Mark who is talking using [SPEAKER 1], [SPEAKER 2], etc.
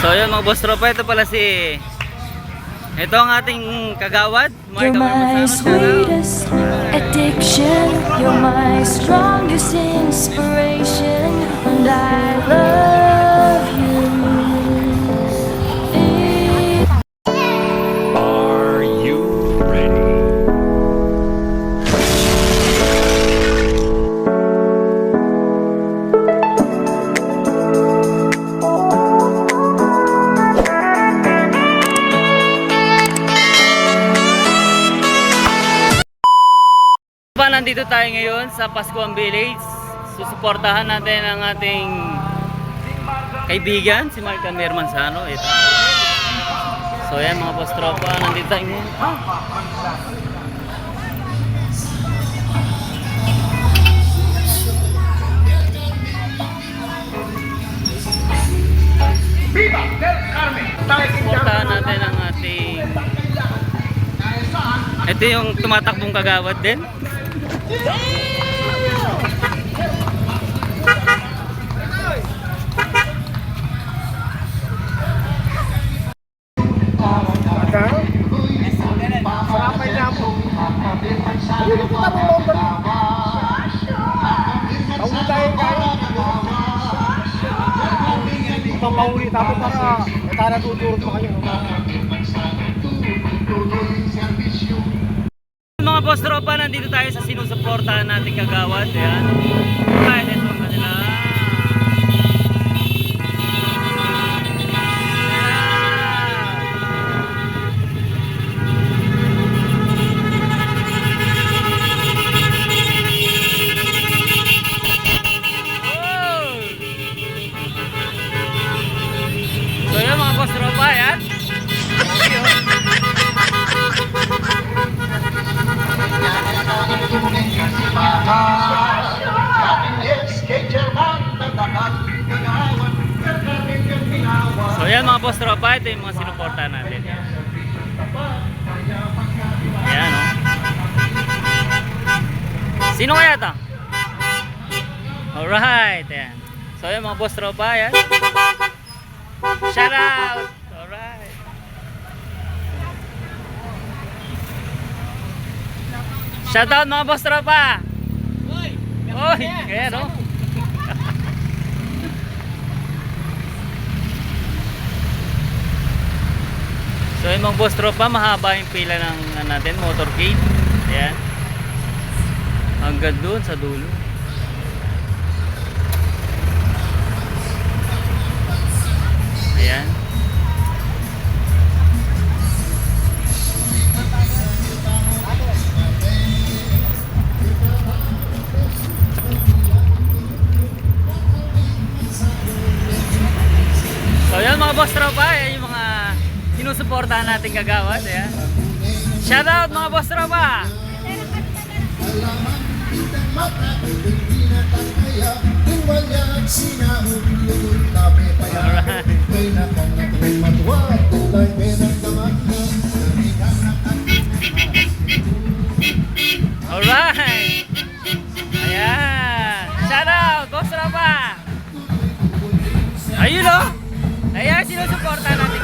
[SPEAKER 1] So yun mga boss tropa, ito pala si... Ito ang ating kagawad,
[SPEAKER 2] You're my sweetest addiction. You're my strongest inspiration. And I love
[SPEAKER 1] nandito tayo ngayon sa Pascuan Village. Susuportahan natin ang ating kaibigan, si Mark Camer Manzano. Ito. So yan mga boss tropa, nandito tayo ngayon. Ah! Suportahan natin ang ating ito yung tumatakbong kagawad din.
[SPEAKER 3] Papauli tapos para para tuturo pa kayo.
[SPEAKER 1] Mga boss tropa, nandito tayo sa sinusuportahan nating kagawad. Ayan. So yan mga boss tropa, ito yung mga sinuporta natin. Ayan o. Sino kaya to? Alright, ayan. So yan mga boss tropa, ayan. Shout out! Alright. Shout out mga boss tropa! Oy! Oy! Kaya no? So yung mga boss tropa, mahaba yung pila ng ano natin, motorcade. Ayan. Hanggang doon sa dulo. Ayan. So yan mga boss tropa, yan yung mga sinusuportahan natin kagawad. Ayan. Shout out mga boss tropa! Alright! Alright! Shout out! Boss tropa! Ayun o! Ayan, sinusuportahan natin